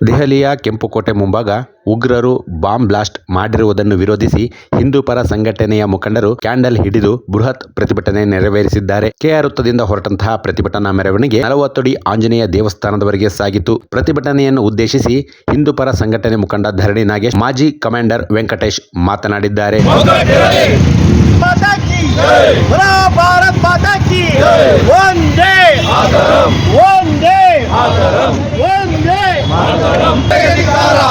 ದೆಹಲಿಯ ಕೆಂಪುಕೋಟೆ ಮುಂಭಾಗ ಉಗ್ರರು ಬಾಂಬ್ ಬ್ಲಾಸ್ಟ್ ಮಾಡಿರುವುದನ್ನು ವಿರೋಧಿಸಿ ಹಿಂದೂಪರ ಸಂಘಟನೆಯ ಮುಖಂಡರು ಕ್ಯಾಂಡಲ್ ಹಿಡಿದು ಬೃಹತ್ ಪ್ರತಿಭಟನೆ ನೆರವೇರಿಸಿದ್ದಾರೆ ಕೆಆರ್ ವೃತ್ತದಿಂದ ಹೊರಟಂತಹ ಪ್ರತಿಭಟನಾ ಮೆರವಣಿಗೆ ನಲವತ್ತಡಿ ಆಂಜನೇಯ ದೇವಸ್ಥಾನದವರೆಗೆ ಸಾಗಿತು ಪ್ರತಿಭಟನೆಯನ್ನು ಉದ್ದೇಶಿಸಿ ಹಿಂದೂಪರ ಸಂಘಟನೆ ಮುಖಂಡ ಧರಣಿ ನಾಗೇಶ್ ಮಾಜಿ ಕಮಾಂಡರ್ ವೆಂಕಟೇಶ್ ಮಾತನಾಡಿದ್ದಾರೆ बोलो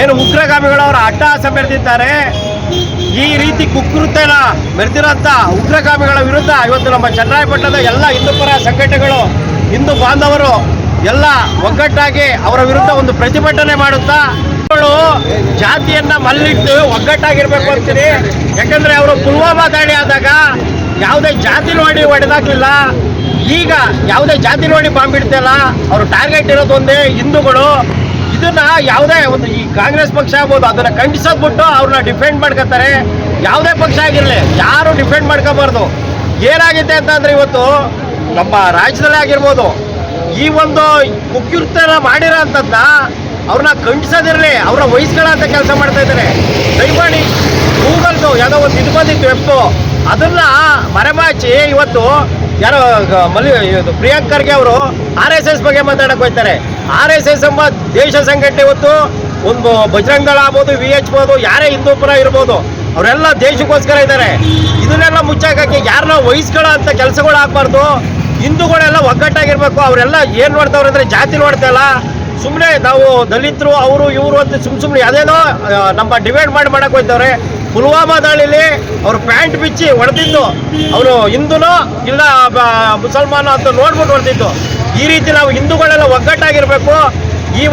ಏನು ಉಗ್ರಗಾಮಿಗಳು ಅವರು ಅಟ್ಟಹಾಸ ಮೆರೆದಿದ್ದಾರೆ. ಈ ರೀತಿ ಕುಕೃತ್ಯನ ಮೆರೆದಿರೋಂಥ ಉಗ್ರಗಾಮಿಗಳ ವಿರುದ್ಧ ಇವತ್ತು ನಮ್ಮ ಚನ್ನರಾಯಪಟ್ಟಣದ ಎಲ್ಲ ಹಿಂದೂಪರ ಸಂಘಟನೆಗಳು, ಹಿಂದೂ ಬಾಂಧವರು ಎಲ್ಲ ಒಗ್ಗಟ್ಟಾಗಿ ಅವರ ವಿರುದ್ಧ ಒಂದು ಪ್ರತಿಭಟನೆ ಮಾಡುತ್ತಾ ಜಾತಿಯನ್ನ ಮಲ್ಲಿಟ್ಟು ಒಗ್ಗಟ್ಟಾಗಿರ್ಬೇಕು ಅಂತೀರಿ. ಯಾಕಂದ್ರೆ ಅವರು ಪುಲ್ವಾಮಾ ದಾಳಿ ಆದಾಗ ಯಾವುದೇ ಜಾತಿ ನೋಡಿ ಹೊಡೆದಾಗ್ಲಿಲ್ಲ ಈಗ ಯಾವುದೇ ಜಾತಿ ನೋಡಿ ಬಾಂಬ್ ಇಡ್ತಿಲ್ಲ ಅವರು ಟಾರ್ಗೆಟ್ ಇರೋದು ಒಂದೇ ಹಿಂದೂಗಳು. ಇದನ್ನ ಯಾವುದೇ ಒಂದು ಈ ಕಾಂಗ್ರೆಸ್ ಪಕ್ಷ ಆಗ್ಬೋದು, ಅದನ್ನ ಖಂಡಿಸೋದ್ಬಿಟ್ಟು ಅವ್ರನ್ನ ಡಿಫೆಂಡ್ ಮಾಡ್ಕೋತಾರೆ. ಯಾವುದೇ ಪಕ್ಷ ಆಗಿರಲಿ, ಯಾರು ಡಿಫೆಂಡ್ ಮಾಡ್ಕೋಬಾರ್ದು. ಏನಾಗಿದೆ ಅಂತಂದ್ರೆ ಇವತ್ತು ನಮ್ಮ ರಾಜ್ಯದಲ್ಲೇ ಆಗಿರ್ಬೋದು, ಈ ಒಂದು ಕುಕೃತ್ಯನ ಮಾಡಿರೋ ಅಂಥದ್ನ ಅವ್ರನ್ನ ಖಂಡಿಸೋದಿರಲಿ ಅವ್ರ ವಹಿಸ್ಕೊಳ್ಳೋ ಕೆಲಸ ಮಾಡ್ತಾ ಇದ್ದಾರೆ. ದಯಮಾಡಿ ಗೂಗಲ್ದು ಯಾವುದೋ ಒಂದು ಇದು ಬಂದಿತ್ತು ವೆಬ್ದು ಅದನ್ನ ಮರೆಮಾಚಿ ಇವತ್ತು ಯಾರೋ ಮಲ್ಲಿ ಪ್ರಿಯಾಂಕ್ ಖರ್ಗೆ ಅವರು ಆರ್ ಎಸ್ ಎಸ್ ಬಗ್ಗೆ ಮಾತಾಡಕ್ಕೆ ಹೋಗ್ತಾರೆ. ಆರ್ ಎಸ್ ಎಸ್ ಎಂಬ ದೇಶ ಸಂಘಟನೆ ಇವತ್ತು ಒಂದು ಬಜರಂಗ ದಳ ಆಗ್ಬೋದು ವಿ ಎಚ್ ಬೋದು, ಯಾರೇ ಹಿಂದೂ ಪರ ಇರ್ಬೋದು, ಅವರೆಲ್ಲ ದೇಶಕ್ಕೋಸ್ಕರ ಇದ್ದಾರೆ. ಇದನ್ನೆಲ್ಲ ಮುಚ್ಚಾಕಕ್ಕೆ ಯಾರನ್ನ ವಹಿಸ್ಕೊಳ್ಳೋ ಅಂತ ಕೆಲಸಗಳು ಆಗ್ಬಾರ್ದು. ಹಿಂದೂಗಳೆಲ್ಲ ಒಗ್ಗಟ್ಟಾಗಿರ್ಬೇಕು, ಅವರೆಲ್ಲ ಏನು ನೋಡ್ತಾವ್ರೆ ಅಂದರೆ ಜಾತಿ ನೋಡ್ತಾ ಸುಮ್ಮನೆ ನಾವು ದಲಿತರು, ಅವರು, ಇವರು ಅಂತ ಸುಮ್ಮ ಸುಮ್ಮನೆ ಅದೇನೋ ನಮ್ಮ ಡಿವೈಡ್ ಮಾಡಿ ಮಾಡಕ್ಕೆ ಹೋಯ್ತವ್ರೆ. ಪುಲ್ವಾಮಾ ದಾಳಿಲಿ ಅವ್ರು ಪ್ಯಾಂಟ್ ಬಿಚ್ಚಿ ಹೊಡೆದಿದ್ದು. ಅವರು ಹಿಂದೂನೋ, ಇಲ್ಲ ಮುಸಲ್ಮಾನ ಅಂತ ನೋಡ್ಬಿಟ್ಟು ಹೊಡೆದಿದ್ದು. ಈ ರೀತಿ ನಾವು ಹಿಂದೂಗಳೆಲ್ಲ ಒಗ್ಗಟ್ಟಾಗಿರ್ಬೇಕು. ಈ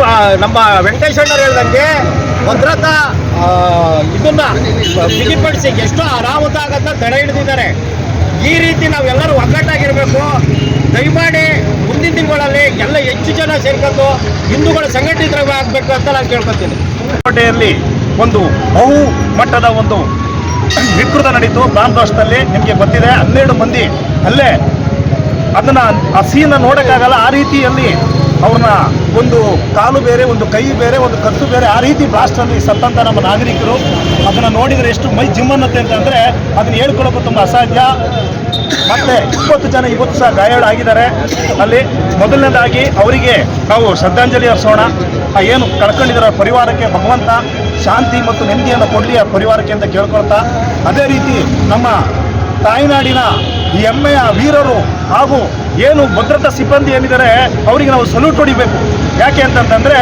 ನಮ್ಮ ವೆಂಕಟೇಶ್ವರ ಹೇಳ್ದಂಗೆ ಭದ್ರತಾ ಇದನ್ನ ಬಿಗಿಪಡಿಸಿ ಎಷ್ಟು ಅನಾಹುತ ಆಗತ್ತ ತಡೆ ಹಿಡಿದಿದ್ದಾರೆ. ಈ ರೀತಿ ನಾವೆಲ್ಲರೂ ಒಗ್ಗಟ್ಟಾಗಿರ್ಬೇಕು. ದಯಮಾಡಿ ಮುಂದಿನ ದಿನಗಳಲ್ಲಿ ಎಲ್ಲ ಹೆಚ್ಚು ಜನ ಸೇರ್ಕೊಂಡು ಹಿಂದೂಗಳ ಸಂಘಟಿತರಾಗಬೇಕು ಅಂತ ನಾನು ಕೇಳ್ಕೊತೀನಿ. ಕೋಟೆಯಲ್ಲಿ ಒಂದು ಬಹು ಮಟ್ಟದ ಒಂದು ವಿಕೃತ ನಡೀತು. ಬ್ಲಾಸ್ಟ್ನಲ್ಲಿ ನಿಮಗೆ ಗೊತ್ತಿದೆ, ಹನ್ನೆರಡು ಮಂದಿ ಅಲ್ಲೇ ಅದನ್ನ ಆ ಸೀನ ನೋಡೋಕ್ಕಾಗಲ್ಲ, ಆ ರೀತಿಯಲ್ಲಿ ಅವ್ರನ್ನ ಒಂದು ಕಾಲು ಬೇರೆ, ಒಂದು ಕೈ ಬೇರೆ, ಒಂದು ಕತ್ತು ಬೇರೆ, ಆ ರೀತಿ ಬ್ಲಾಸ್ಟಲ್ಲಿ ಸತ್ತಂತ ನಮ್ಮ ನಾಗರಿಕರು. ಅದನ್ನು ನೋಡಿದರೆ ಎಷ್ಟು ಮೈ ಜಿಮ್ ಅನ್ನತ್ತೆ ಅಂತಂದರೆ ಅದನ್ನ ಹೇಳ್ಕೊಳ್ಳೋಕೆ ತುಂಬ ಅಸಾಧ್ಯ. ಮತ್ತೆ ಇಪ್ಪತ್ತು ಜನ ಇವತ್ತು ಸಹ ಗಾಯಾಳಾಗಿದ್ದಾರೆ ಅಲ್ಲಿ ಮೊದಲನೇದಾಗಿ ಅವರಿಗೆ ನಾವು ಶ್ರದ್ಧಾಂಜಲಿ ಅರ್ಸೋಣ ಆ ಏನು ಕಳ್ಕೊಂಡಿದ್ದಾರೆ ಪರಿವಾರಕ್ಕೆ ಭಗವಂತ ಶಾಂತಿ ಮತ್ತು ನೆಮ್ಮದಿಯನ್ನು ಕೊಡಲಿ ಆ ಪರಿವಾರಕ್ಕೆ ಅಂತ ಕೇಳ್ಕೊಳ್ತಾ. ಅದೇ ರೀತಿ ನಮ್ಮ ತಾಯ್ನಾಡಿನ ಈ ಹೆಮ್ಮೆಯ ವೀರರು ಹಾಗೂ ಏನು ಭದ್ರತಾ ಸಿಬ್ಬಂದಿ ಏನಿದ್ದಾರೆ, ಅವರಿಗೆ ನಾವು ಸಲ್ಯೂಟ್ ಹೊಡಿಬೇಕು. ಯಾಕೆ ಅಂತಂತಂದರೆ,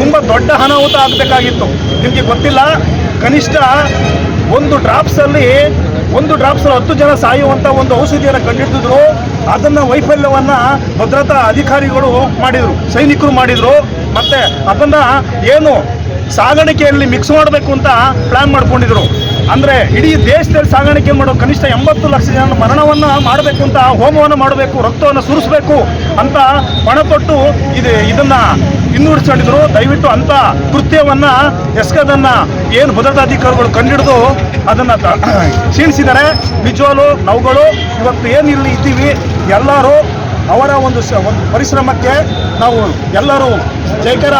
ತುಂಬ ದೊಡ್ಡ ಅನಾಹುತ ಆಗಬೇಕಾಗಿತ್ತು. ನಿಮಗೆ ಗೊತ್ತಿಲ್ಲ, ಕನಿಷ್ಠ ಒಂದು ಡ್ರಾಪ್ಸಲ್ಲಿ ಒಂದು ಡ್ರಾಪ್ಸಲ್ಲಿ ಹತ್ತು ಜನ ಸಾಯುವಂಥ ಒಂದು ಔಷಧಿಯನ್ನು ಕಂಡಿಡ್ತಿದ್ರು. ಅದನ್ನು ವೈಫಲ್ಯವನ್ನು ಭದ್ರತಾ ಅಧಿಕಾರಿಗಳು ಮಾಡಿದರು, ಸೈನಿಕರು ಮಾಡಿದರು. ಮತ್ತು ಅದನ್ನು ಏನು ಸಾಗಾಣಿಕೆಯಲ್ಲಿ ಮಿಕ್ಸ್ ಮಾಡಬೇಕು ಅಂತ ಪ್ಲ್ಯಾನ್ ಮಾಡ್ಕೊಂಡಿದ್ರು. ಅಂದ್ರೆ ಇಡೀ ದೇಶದಲ್ಲಿ ಸಾಗಾಣಿಕೆ ಮಾಡೋ ಕನಿಷ್ಠ ಎಂಬತ್ತು ಲಕ್ಷ ಜನ ಮರಣವನ್ನ ಮಾಡಬೇಕು ಅಂತ, ಹೋಮವನ್ನು ಮಾಡಬೇಕು, ರಕ್ತವನ್ನು ಸುರಿಸಬೇಕು ಅಂತ ಪಣ ತೊಟ್ಟು ಇದು ಇದನ್ನ ಹಿಂದೂಡಿಸ್ಕೊಂಡಿದ್ರು ದಯವಿಟ್ಟು ಅಂತ ಕೃತ್ಯವನ್ನು, ಎಸ್ಕದನ್ನ ಏನು ಭದ್ರತಾಧಿಕಾರಿಗಳು ಕಂಡಿಡಿದು ಅದನ್ನ ಕ್ಷೀಣಿಸಿದ್ದಾರೆ. ನೌಗಳು ನಾವುಗಳು ಇವತ್ತು ಏನು ಇಲ್ಲಿ ಇದ್ದೀವಿ, ಎಲ್ಲರೂ ಅವರ ಒಂದು ಪರಿಶ್ರಮಕ್ಕೆ ನಾವು ಎಲ್ಲರೂ ಜೈಕಾರ